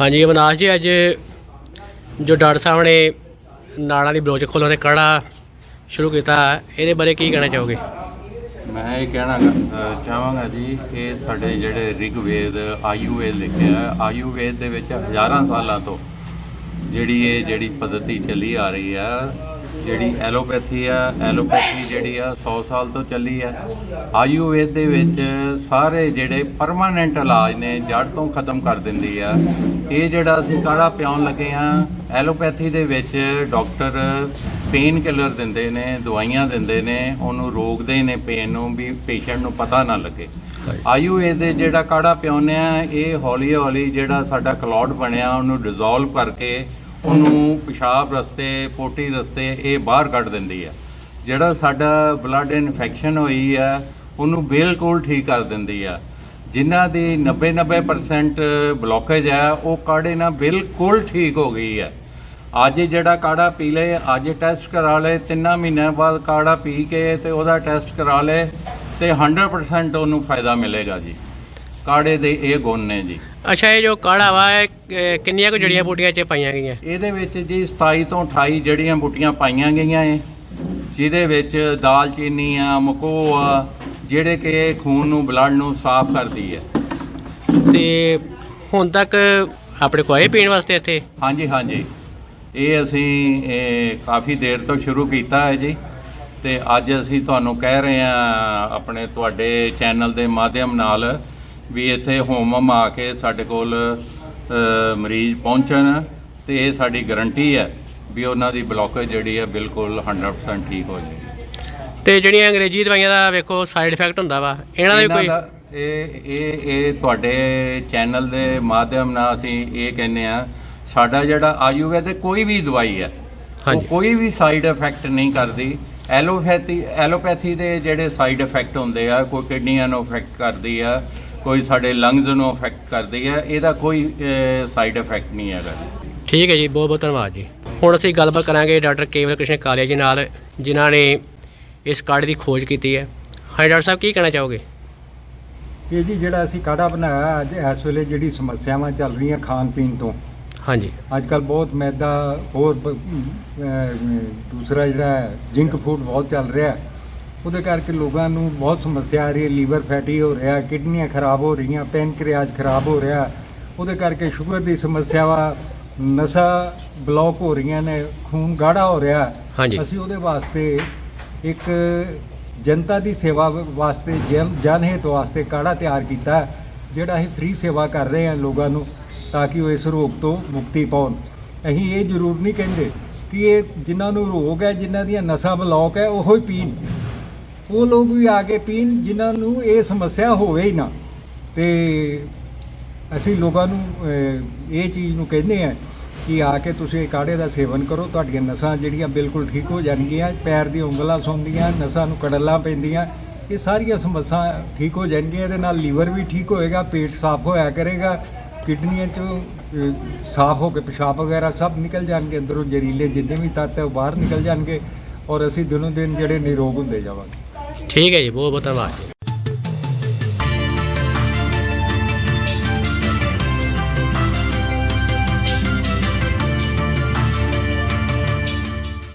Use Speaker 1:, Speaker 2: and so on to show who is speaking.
Speaker 1: ਹਾਂਜੀ ਅਵਨਾਸ਼ ਜੀ ਅੱਜ ਜੋ ਡਾਕਟਰ ਸਾਹਿਬ ਨੇ ਨਾੜਾਂ ਦੀ ਬਲੋਚ ਖੋਲ੍ਹਣ ਦੇ ਕੜਾ ਸ਼ੁਰੂ ਕੀਤਾ ਇਹਦੇ ਬਾਰੇ ਕੀ ਕਹਿਣਾ ਚਾਹੋਗੇ?
Speaker 2: ਮੈਂ ਇਹ ਕਹਿਣਾ ਅ, ਚਾਹਾਂਗਾ ਜੀ ਕਿ ਸਾਡੇ ਜਿਹੜੇ ਰਿਗਵੇਦ ਆਯੁਰਵੇਦ ਲਿਖਿਆ ਆਯੁਰਵੇਦ ਦੇ ਵਿੱਚ ਹਜ਼ਾਰਾਂ ਸਾਲਾਂ ਤੋਂ ਜਿਹੜੀ ਇਹ ਜਿਹੜੀ ਪद्धਤੀ ਚੱਲੀ ਆ ਰਹੀ ਆ ਜਿਹੜੀ ਐਲੋਪੈਥੀ ਆ, ਐਲੋਪੈਥੀ ਜਿਹੜੀ ਆ 100 ਸਾਲ ਤੋਂ ਚੱਲੀ ਆ। ਆਯੁਰਵੇਦ ਦੇ ਵਿੱਚ ਸਾਰੇ ਜਿਹੜੇ ਪਰਮਾਨੈਂਟ ਇਲਾਜ ਨੇ, ਜੜ ਤੋਂ ਖਤਮ ਕਰ ਦਿੰਦੀ ਆ। ਇਹ ਜਿਹੜਾ ਅਸੀਂ ਕਾੜਾ ਪਿਆਉਣ ਲੱਗੇ ਆ, ਐਲੋਪੈਥੀ ਦੇ ਵਿੱਚ ਡਾਕਟਰ ਪੇਨ ਕਿਲਰ ਦਿੰਦੇ ਨੇ, ਦਵਾਈਆਂ ਦਿੰਦੇ ਨੇ, ਉਹਨੂੰ ਰੋਕਦੇ ਨੇ ਪੇਨ ਨੂੰ ਵੀ ਪੇਸ਼ੈਂਟ ਨੂੰ ਪਤਾ ਨਾ ਲੱਗੇ। ਆਯੁਰਵੇਦ ਦੇ ਜਿਹੜਾ ਕਾੜਾ ਪਿਆਉਂਦੇ ਆ, ਇਹ ਹੌਲੀ ਹੌਲੀ ਜਿਹੜਾ ਸਾਡਾ ਕਲੌਟ ਬਣਿਆ, ਉਹਨੂੰ ਡਿਸੋਲਵ ਕਰਕੇ ਉਹਨੂੰ ਪਿਸ਼ਾਬ ਰਸਤੇ, ਪੋਟੀ ਰਸਤੇ ਇਹ ਬਾਹਰ ਕੱਢ ਦਿੰਦੀ ਹੈ। ਜਿਹੜਾ ਸਾਡਾ ਬਲੱਡ ਇਨਫੈਕਸ਼ਨ ਹੋਈ ਹੈ, ਉਹਨੂੰ ਬਿਲਕੁਲ ਠੀਕ ਕਰ ਦਿੰਦੀ ਆ ਜਿਨ੍ਹਾਂ ਦੀ 90 90% ਬਲੋਕੇਜ ਹੈ, ਉਹ ਕਾੜੇ ਨਾਲ ਬਿਲਕੁਲ ਠੀਕ ਹੋ ਗਈ ਹੈ। ਅੱਜ ਜਿਹੜਾ ਕਾੜਾ ਪੀ ਲਏ, ਅੱਜ ਟੈਸਟ ਕਰਾ ਲਏ, ਤਿੰਨਾਂ ਮਹੀਨਿਆਂ ਬਾਅਦ ਕਾੜਾ ਪੀ ਕੇ ਤੇ ਉਹਦਾ ਟੈਸਟ ਕਰਾ ਲਏ, ਤੇ 100% ਉਹਨੂੰ ਫਾਇਦਾ ਮਿਲੇਗਾ ਜੀ। ਕਾੜੇ ਦੇ ਇਹ ਗੁਣ ਨੇ ਜੀ।
Speaker 1: ਅੱਛਾ ਇਹ ਜੋ ਕਾੜਾ ਵਾ ਇਹ ਕਿੰਨੀਆਂ ਕੁ ਜੜੀਆਂ ਬੂਟੀਆਂ 'ਚ ਪਾਈਆਂ ਗਈਆਂ?
Speaker 2: ਇਹਦੇ ਵਿੱਚ ਜੀ 27 ਤੋਂ 28 ਜਿਹੜੀਆਂ ਬੂਟੀਆਂ ਪਾਈਆਂ ਗਈਆਂ ਏ ਜਿਹਦੇ ਵਿੱਚ ਦਾਲਚੀਨੀ ਆ ਮਕੋ ਆ ਜਿਹੜੇ ਕਿ ਖੂਨ ਨੂੰ ਬਲੱਡ ਨੂੰ ਸਾਫ਼ ਕਰਦੀ ਹੈ
Speaker 1: ਤੇ ਹੁਣ ਤੱਕ ਆਪਣੇ ਕੋਲ ਆਏ ਪੀਣ ਵਾਸਤੇ ਇੱਥੇ?
Speaker 2: ਹਾਂਜੀ ਹਾਂਜੀ। ਇਹ ਅਸੀਂ ਇਹ ਕਾਫੀ ਦੇਰ ਤੋਂ ਸ਼ੁਰੂ ਕੀਤਾ ਹੈ ਜੀ। ਤੇ ਅੱਜ ਅਸੀਂ ਤੁਹਾਨੂੰ ਕਹਿ ਰਹੇ ਹਾਂ ਆਪਣੇ ਤੁਹਾਡੇ ਚੈਨਲ ਦੇ ਮਾਧਿਅਮ ਨਾਲ ਵੀ ਇੱਥੇ ਹੋਮਮ ਆ ਕੇ ਸਾਡੇ ਕੋਲ ਮਰੀਜ਼ ਪਹੁੰਚਣ ਤੇ ਇਹ ਸਾਡੀ ਗਾਰੰਟੀ ਹੈ ਵੀ ਉਹਨਾਂ ਦੀ ਬਲੋਕੇਜ ਜਿਹੜੀ ਹੈ ਬਿਲਕੁਲ 100% ਠੀਕ ਹੋ ਜਾਏ
Speaker 1: ਤੇ ਜਿਹੜੀਆਂ ਅੰਗਰੇਜ਼ੀ ਦਵਾਈਆਂ ਦਾ ਵੇਖੋ ਸਾਈਡ ਇਫੈਕਟ ਹੁੰਦਾ ਵਾ ਇਹਨਾਂ ਦਾ ਵੀ ਕੋਈ?
Speaker 2: ਦਾ ਇਹ ਇਹ ਇਹ ਤੁਹਾਡੇ ਚੈਨਲ ਦੇ ਮਾਧਿਅਮ ਨਾਲ ਅਸੀਂ ਇਹ ਕਹਿੰਦੇ ਆ ਸਾਡਾ ਜਿਹੜਾ ਆਯੁਰਵੇਦ ਦੇ ਕੋਈ ਵੀ ਦਵਾਈ ਹੈ ਉਹ
Speaker 1: ਹਾਂਜੀ।
Speaker 2: ਕੋਈ ਵੀ ਸਾਈਡ ਇਫੈਕਟ ਨਹੀਂ ਕਰਦੀ। ਐਲੋਪੈਥੀ ਐਲੋਪੈਥੀ ਦੇ ਜਿਹੜੇ ਸਾਈਡ ਇਫੈਕਟ ਹੁੰਦੇ ਆ ਕੋਈ ਕਿਡਨੀਆਂ ਨੂੰ ਇਫੈਕਟ ਕਰਦੀ ਆ ਕੋਈ ਸਾਡੇ ਲੰਗਸ ਨੂੰ ਇਫੈਕਟ ਕਰਦੀ ਆ ਇਹਦਾ ਕੋਈ ਸਾਈਡ ਇਫੈਕਟ ਨਹੀਂ ਹੈਗਾ ਜੀ।
Speaker 1: ਠੀਕ ਹੈ ਜੀ ਬਹੁਤ ਬਹੁਤ ਧੰਨਵਾਦ ਜੀ। ਹੁਣ ਅਸੀਂ ਗੱਲਬਾਤ ਕਰਾਂਗੇ ਡਾਕਟਰ ਕੇਵਲ ਕ੍ਰਿਸ਼ਨ ਕਾਲੀਆ ਜੀ ਨਾਲ ਜਿਨ੍ਹਾਂ ਨੇ ਇਸ ਕਾੜੇ ਦੀ ਖੋਜ ਕੀਤੀ ਹੈ। ਹਾਂਜੀ ਡਾਕਟਰ ਸਾਹਿਬ ਕੀ ਕਹਿਣਾ ਚਾਹੋਗੇ?
Speaker 3: ਇਹ ਜੀ ਜਿਹੜਾ ਅਸੀਂ ਕਾੜਾ ਬਣਾਇਆ ਅੱਜ ਇਸ ਵੇਲੇ ਜਿਹੜੀ ਸਮੱਸਿਆਵਾਂ ਚੱਲ ਰਹੀਆਂ ਖਾਣ ਪੀਣ ਤੋਂ।
Speaker 1: ਹਾਂਜੀ।
Speaker 3: ਅੱਜ ਕੱਲ ਬਹੁਤ ਮੈਦਾ ਹੋਰ ਦੂਸਰਾ ਜਿਹੜਾ ਜਿੰਕ ਫੂਡ ਬਹੁਤ ਚੱਲ ਰਿਹਾ ਹੈ। ਉਹਦੇ ਕਰਕੇ ਲੋਕਾਂ ਨੂੰ ਬਹੁਤ ਸਮੱਸਿਆ ਆ ਰਹੀ ਹੈ ਲੀਵਰ ਫੈਟੀ ਹੋ ਰਿਹਾ ਕਿਡਨੀਆਂ ਖਰਾਬ ਹੋ ਰਹੀਆਂ ਪੈਨਕ੍ਰੀਆਜ ਖਰਾਬ ਹੋ ਰਿਹਾ। ਉਹਦੇ ਕਰਕੇ ਸ਼ੂਗਰ ਦੀ ਸਮੱਸਿਆ ਵਾ ਨਸਾਂ ਬਲੌਕ ਹੋ ਰਹੀਆਂ ਨੇ ਖੂਨ ਗਾੜਾ ਹੋ ਰਿਹਾ। ਅਸੀਂ ਉਹਦੇ ਵਾਸਤੇ ਇੱਕ ਜਨਤਾ ਦੀ ਸੇਵਾ ਵਾਸਤੇ ਜਨ ਹਿੱਤ ਵਾਸਤੇ ਕਾੜਾ ਤਿਆਰ ਕੀਤਾ ਜਿਹੜਾ ਅਸੀਂ ਫ੍ਰੀ ਸੇਵਾ ਕਰ ਰਹੇ ਹਾਂ ਲੋਕਾਂ ਨੂੰ ਤਾਂ ਕਿ ਉਹ ਇਸ ਰੋਗ ਤੋਂ ਮੁਕਤੀ ਪਾਉਣ। ਅਸੀਂ ਇਹ ਜ਼ਰੂਰ ਨਹੀਂ ਕਹਿੰਦੇ ਕਿ ਇਹ ਜਿਨ੍ਹਾਂ ਨੂੰ ਰੋਗ ਹੈ ਜਿਨ੍ਹਾਂ ਦੀਆਂ ਨਸਾਂ ਬਲੌਕ ਹੈ ਉਹੋ ਹੀ ਪੀਣ। ਉਹ ਲੋਕ ਵੀ ਆ ਕੇ ਪੀਣ, ਜਿਨ੍ਹਾਂ ਨੂੰ ਇਹ ਸਮੱਸਿਆ ਹੋਵੇ ਹੀ ਨਾ। ਤੇ ਅਸੀਂ ਲੋਕਾਂ ਨੂੰ ਇਹ ਚੀਜ਼ ਨੂੰ ਕਹਿੰਦੇ ਆ ਕਿ ਆ ਕੇ ਤੁਸੀਂ ਇਹ ਕਾੜੇ ਦਾ ਸੇਵਨ ਕਰੋ, ਤੁਹਾਡੀਆਂ ਨਸਾਂ ਜਿਹੜੀਆਂ ਬਿਲਕੁਲ ਠੀਕ ਹੋ ਜਾਣਗੀਆਂ, ਪੈਰ ਦੀਆਂ ਉਂਗਲਾਂ ਸੌਂਦੀਆਂ, ਨਸਾਂ ਨੂੰ ਕੜਲਾਂ ਪੈਂਦੀਆਂ, ਇਹ ਸਾਰੀਆਂ ਸਮੱਸਿਆ ਠੀਕ ਹੋ ਜਾਣਗੀਆਂ, ਇਹਦੇ ਨਾਲ ਲੀਵਰ ਵੀ ਠੀਕ ਹੋਏਗਾ, ਪੇਟ ਸਾਫ਼ ਹੋਇਆ ਕਰੇਗਾ, ਕਿਡਨੀਆਂ ਚੋਂ ਸਾਫ਼ ਹੋ ਕੇ ਪਿਸ਼ਾਬ ਵਗੈਰਾ ਸਭ ਨਿਕਲ ਜਾਣਗੇ, ਅੰਦਰੋਂ ਜ਼ਹਿਰੀਲੇ ਜਿੰਨੇ ਵੀ ਤੱਤ ਹੈ ਉਹ ਬਾਹਰ ਨਿਕਲ ਜਾਣਗੇ ਔਰ ਅਸੀਂ ਦਿਨੋਂ ਦਿਨ ਜਿਹੜੇ ਨਿਰੋਗ ਹੁੰਦੇ ਜਾਵਾਂਗੇ।
Speaker 1: ਠੀਕ ਹੈ ਜੀ ਬਹੁਤ ਬਹੁਤ ਧੰਨਵਾਦ। ਜੀ